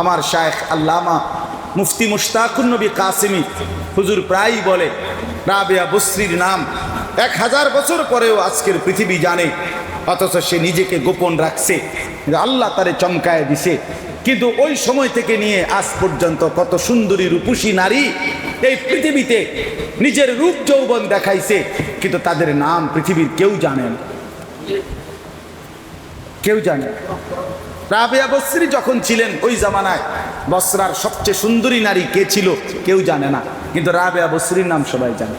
আমার শায়েখ আল্লামা মুফতি মুশতাকুর নবী কাসিমি হুজুর প্রায়ই বলে, রাবেয়া বসরির নাম এক হাজার বছর পরেও আজকের পৃথিবী জানে, অথচ সে নিজেকে গোপন রাখছে আল্লাহ তারে চমকায় দিছে কিন্তু ওই সময় থেকে নিয়ে আজ পর্যন্ত কত সুন্দরী রূপসী নারী এই পৃথিবীতে নিজের রূপ যৌবন দেখাইছে, কিন্তু তাদের নাম পৃথিবীর কেউ জানেন কেউ জানে। রাবেয়া বসরি যখন ছিলেন ওই জামানায়, বসরার সবচেয়ে সুন্দরী নারী কে ছিল কেউ জানে না, কিন্তু রাবেয়া বসরির নাম সবাই জানে।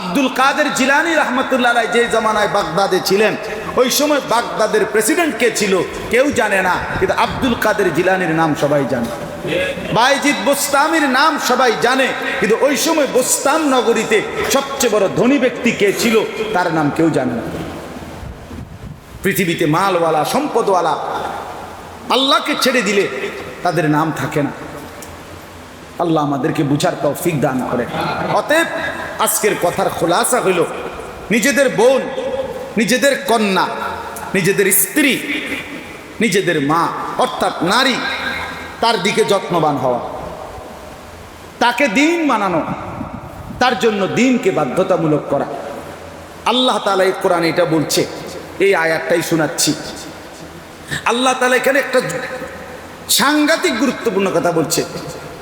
আব্দুল কাদের জিলানি রহমতুল্লাহ যে জামানায় বাগদাদে ছিলেন, ওই সময় বাগদাদের প্রেসিডেন্ট কে ছিল কেউ জানে না, কিন্তু আব্দুল কাদের জিলানির নাম সবাই জানে। বাইজিদ বোস্তামির নাম সবাই জানে, কিন্তু ওই সময় বোস্তাম নগরীতে সবচেয়ে বড় ধনী ব্যক্তি কে ছিল, তার নাম কেউ জানে না। পৃথিবীতে মালওয়ালা, সম্পদওয়ালা আল্লাহকে ছেড়ে দিলে তাদের নাম থাকে না। আল্লাহ আমাদেরকে বুঝার তৌফিক দান করে অতএব আজকের কথার খোলাসা হইল, নিজেদের বোন, নিজেদের কন্যা, নিজেদের স্ত্রী, নিজেদের মা, অর্থাৎ নারী, তার দিকে যত্নবান হওয়া। তাকে দিন মানানো, তার জন্য দিনকে বাধ্যতামূলক করা। আল্লাহ তালা এই কোরআন এটা বলছে, এই আয়াতটাই শোনাচ্ছি। আল্লাহ তালা এখানে একটা সাংঘাতিক গুরুত্বপূর্ণ কথা বলছে।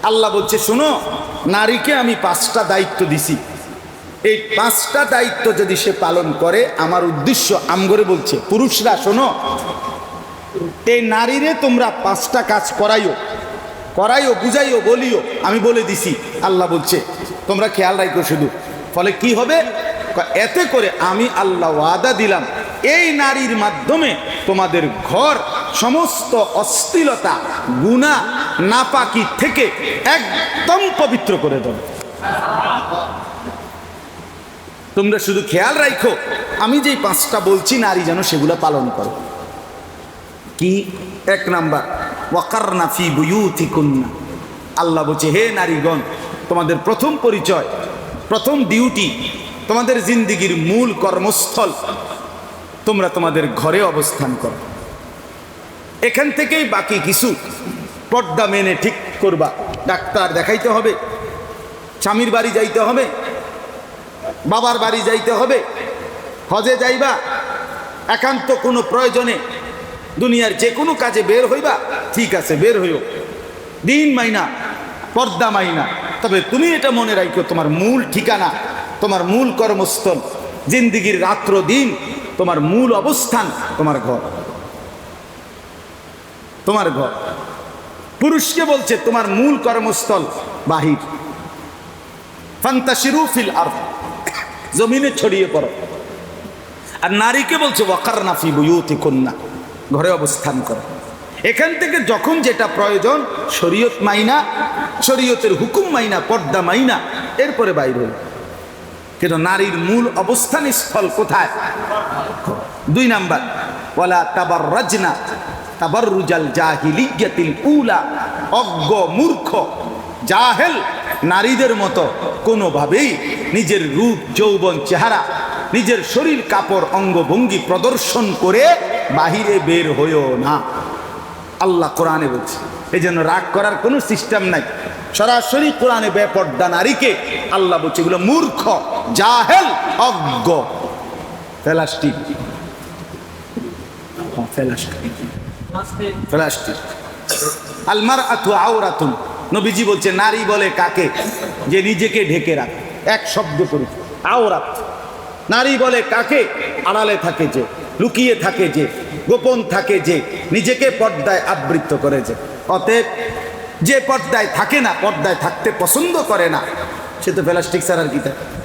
আল্লাহ বলছে, শোনো, নারীকে আমি পাঁচটা দায়িত্ব দিছি। এই পাঁচটা দায়িত্ব যদি সে পালন করে, আমার উদ্দেশ্য আমগরে বলছে, পুরুষরা, শোনো এই নারীরে তোমরা পাঁচটা কাজ করাইও করাইও, বুঝাইও, বলিও, আমি বলে দিছি। আল্লাহ বলছে, তোমরা খেয়াল রাখো শুধু। ফলে কি হবে? এতে করে আমি আল্লাহ ওয়াদা দিলাম। এই নারীর মাধ্যমে তোমাদের ঘর, সমস্ত অশ্লীলতা, গুণা, নাপাকি থেকে একদম পবিত্র করে দেবে। তোমরা শুধু খেয়াল রাখো আমি যেই পাঁচটা বলছি, নারী যেন সেগুলো পালন করো। কি? এক নাম্বার, ওয়াকারনা ফি বুয়ুতি কন্যা আল্লাহ বলছে, হে নারীগণ, তোমাদের প্রথম পরিচয়, প্রথম ডিউটি, তোমাদের জিন্দিগির মূল কর্মস্থল তোমরা তোমাদের ঘরে অবস্থান করো। এখান থেকেই বাকি কিছু পর্দা মেনে ঠিক করবা। ডাক্তার দেখাইতে হবে, স্বামীর বাড়ি যাইতে হবে, বাবার বাড়ি যাইতে হবে, হজে যাইবা, একান্ত কোনো প্রয়োজনে দুনিয়ার যে কোনো কাজে বের হইবা, ঠিক আছে, বের হইও। দিন মাইনা, পর্দা মাইনা। তবে তুমি এটা মনে রাখো তোমার মূল ঠিকানা, তোমার মূল কর্মস্থল, জিন্দিগির রাত্র দিন তোমার মূল অবস্থান তোমার ঘর। তোমার ঘর। পুরুষকে বলছে, তোমার মূল কর্মস্থল বাহির। ফান্তাশিরু ফিল আর জমিনে ছড়িয়ে পড়ো। আর নারীকে বলছে ওয়াকার নাফি বুয়ুতি কন্যা ঘরে অবস্থান করো। এখান থেকে যখন যেটা প্রয়োজন, শরীয়ত মাইনা, শরীয়তের হুকুম মাইনা, পর্দা মাইনা, এরপরে বাইর হল কিন্তু নারীর মূল অবস্থান স্থল কোথায়? দুই নাম্বার, ওয়ালা তাবার রাজনা তাবার রুজাল জাহিলিয়াতিল উলা, অজ্ঞ মূর্খ, জাহেল, নারীদের মতো কোনোভাবেই নিজের রূপ, যৌবন, চেহারা, নিজের শরীর, কাপড়, অঙ্গভঙ্গি প্রদর্শন করে বাহিরে বের হইও না। আল্লাহ কোরআনে বলছে এই জন্য রাগ করার কোনো সিস্টেম নাই। সরাসরি কোরআনে বেপর্দা নারীকে আল্লাহ বলছে, এগুলো মূর্খ। জাহেল অজ্ঞ। প্লাস্টিক প্লাস্টিক প্লাস্টিক আলমার আতু আওরাতুন। নবীজি বলছে নারী বলে কাকে? যে নিজেকে ঢেকে রাখে। এক শব্দ করে। আওরাত। নারী বলে কাকে? আড়ালে থাকে যে লুকিয়ে থাকে যে গোপন থাকে যে নিজেকে পর্দায় আবৃত্ত করে যে। অতএব যে পর্দায় থাকে না পর্দায় থাকতে পছন্দ করে না সে তো প্লাস্টিক ছাড়ার কি থাকে